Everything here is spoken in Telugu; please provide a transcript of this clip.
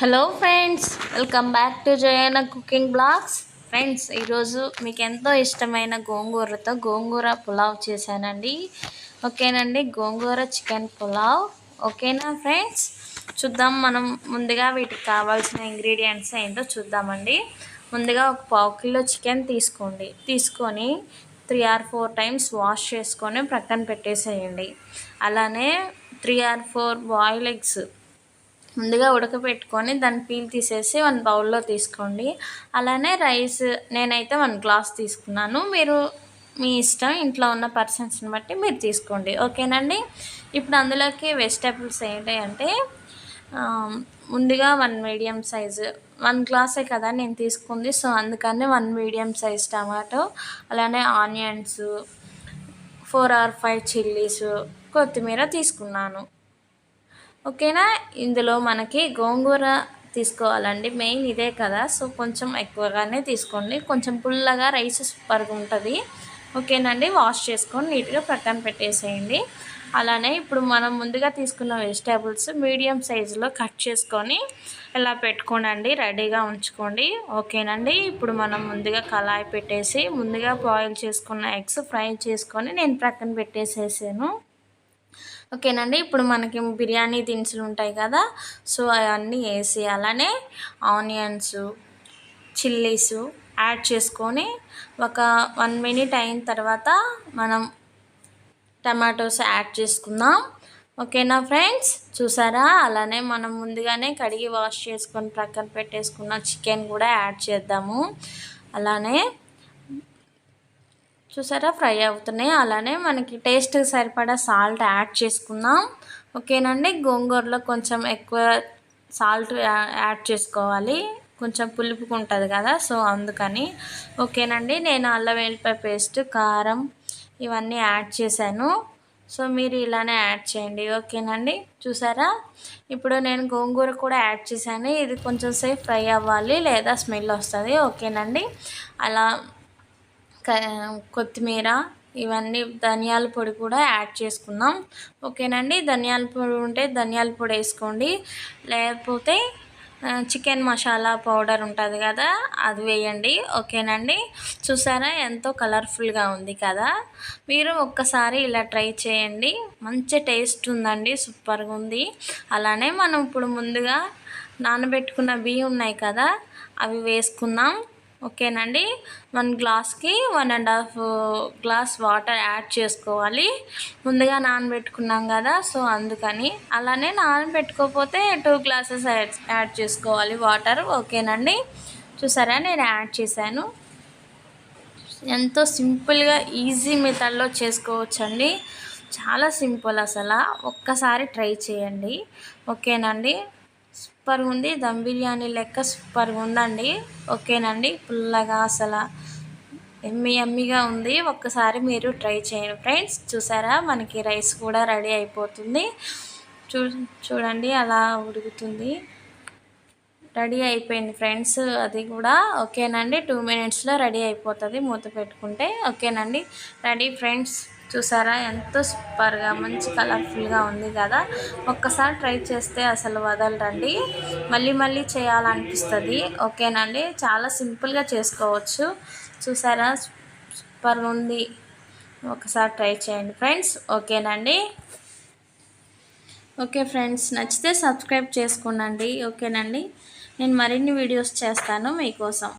Hello friends welcome back to Jayana cooking blogs friends ఈరోజు మీకు ఎంతో ఇష్టమైన గోంగూరతో గోంగూర పులావ్ చేశానండి. ఓకేనండి? గోంగూర చికెన్ పులావ్. ఓకేనా ఫ్రెండ్స్ చూద్దాం మనం ముందుగా వీటికి కావాల్సిన ఇంగ్రీడియంట్స్ ఏంటో చూద్దామండి. ముందుగా ఒక పావు కిలో చికెన్ తీసుకోండి. తీసుకొని three or four times wash చేసుకొని ప్రక్కన పెట్టేసేయండి. అలానే three or four boil eggs ముందుగా ఉడకపెట్టుకొని దాన్ని పీల్ తీసేసి వన్ బౌల్లో తీసుకోండి. అలానే రైస్ నేనైతే వన్ గ్లాస్ తీసుకున్నాను. మీరు మీ ఇష్టం ఇంట్లో ఉన్న పర్సన్స్ని బట్టి మీరు తీసుకోండి. ఓకేనండి? ఇప్పుడు అందులోకి వెజిటేబుల్స్ ఏంటి అంటే ముందుగా వన్ మీడియం సైజు వన్ గ్లాసే కదా నేను తీసుకుంది. సో అందుకని వన్ మీడియం సైజ్ టమాటో అలానే onions four or five chillies కొత్తిమీర తీసుకున్నాను. ఓకేనా? ఇందులో మనకి గోంగూర తీసుకోవాలండి. మెయిన్ ఇదే కదా. సో కొంచెం ఎక్కువగానే తీసుకోండి. కొంచెం పుల్లగా రైస్ సూపర్గా ఉంటుంది. ఓకేనండి? వాష్ చేసుకొని నీట్గా పక్కన పెట్టేసేయండి. అలానే ఇప్పుడు మనం ముందుగా తీసుకున్న వెజిటేబుల్స్ మీడియం సైజులో కట్ చేసుకొని ఇలా పెట్టుకోనండి. రెడీగా ఉంచుకోండి. ఓకేనండి? ఇప్పుడు మనం ముందుగా కళాయి పెట్టేసి ముందుగా బాయిల్ చేసుకున్న ఎగ్స్ ఫ్రై చేసుకొని నేను ప్రక్కన పెట్టేసేసాను. ఓకేనండి ఇప్పుడు మనకి బిర్యానీ దినుసులు ఉంటాయి కదా సో అవన్నీ వేసి అలానే ఆనియన్స్ చిల్లీస్ యాడ్ చేసుకొని ఒక వన్ మినిట్ అయిన తర్వాత మనం టమాటోస్ యాడ్ చేసుకుందాం. ఓకేనా ఫ్రెండ్స్? చూసారా? అలానే మనం ముందుగానే కడిగి వాష్ చేసుకొని ప్రక్కన పెట్టేసుకున్న చికెన్ కూడా యాడ్ చేద్దాము. అలానే చూసారా? ఫ్రై అవుతున్నాయి. అలానే మనకి టేస్ట్ సరిపడా సాల్ట్ యాడ్ చేసుకుందాం. ఓకేనండి? గోంగూరలో కొంచెం ఎక్కువ సాల్ట్ యాడ్ చేసుకోవాలి. కొంచెం పులుపుకు ఉంటుంది కదా సో అందుకని. ఓకేనండి? నేను అల్లం వెల్లిపాయ పేస్ట్ కారం ఇవన్నీ యాడ్ చేశాను. సో మీరు ఇలానే యాడ్ చేయండి. ఓకేనండి? చూసారా? ఇప్పుడు నేను గోంగూర కూడా యాడ్ చేశాను. ఇది కొంచెం సేపు ఫ్రై అవ్వాలి లేదా స్మెల్ వస్తుంది. ఓకేనండి? అలా కొత్తిమీర ఇవన్నీ ధనియాల పొడి కూడా యాడ్ చేసుకుందాం. ఓకేనండి? ధనియాల పొడి ఉంటే ధనియాల పొడి వేసుకోండి. లేకపోతే చికెన్ మసాలా పౌడర్ ఉంటుంది కదా అది వేయండి. ఓకేనండి? చూసారా? ఎంతో కలర్ఫుల్గా ఉంది కదా? మీరు ఒక్కసారి ఇలా ట్రై చేయండి. మంచి టేస్ట్ ఉందండి. సూపర్గా ఉంది. అలానే మనం ఇప్పుడు ముందుగా నానబెట్టుకున్న బియ్యం ఉన్నాయి కదా అవి వేసుకుందాం. ఓకేనండి. వన్ గ్లాస్కి one and half glass water add చేసుకోవాలి. ముందుగా నానబెట్టుకున్నాం కదా సో అందుకని అలానే నానబెట్టుకోకపోతే టూ గ్లాసెస్ యాడ్ చేసుకోవాలి వాటర్. ఓకేనండి. చూసారా నేను యాడ్ చేశాను. ఎంతో సింపుల్గా ఈజీ మెథడ్లో చేసుకోవచ్చండి. చాలా సింపుల్ అసలు. ఒక్కసారి ట్రై చేయండి. ఓకేనండి. సూపర్గా ఉంది. దమ్ బిర్యానీ లెక్క సూపర్గా ఉందండి. ఓకేనండి. పుల్లగా అసలు ఎమ్మి ఎమ్మిగా ఉంది. ఒక్కసారి మీరు ట్రై చేయండి ఫ్రెండ్స్. చూసారా? మనకి రైస్ కూడా రెడీ అయిపోతుంది. చూ చూడండి అలా ఉడుకుతుంది. రెడీ అయిపోయింది ఫ్రెండ్స్ అది కూడా. ఓకేనండి. టూ మినిట్స్లో రెడీ అయిపోతుంది మూత పెట్టుకుంటే. ఓకేనండి. Ready friends. చూసారా? ఎంతో సూపర్గా మంచి కలర్ఫుల్గా ఉంది కదా? ఒక్కసారి ట్రై చేస్తే అసలు వదలరండి. మళ్ళీ మళ్ళీ చేయాలనిపిస్తుంది. ఓకేనండి? చాలా సింపుల్గా చేసుకోవచ్చు. చూసారా? సూపర్గా ఉంది. ఒకసారి ట్రై చేయండి ఫ్రెండ్స్. ఓకేనండి? ఓకే ఫ్రెండ్స్ నచ్చితే సబ్స్క్రైబ్ చేసుకోనండి. ఓకేనండి? నేను మరిన్ని వీడియోస్ చేస్తాను మీకోసం.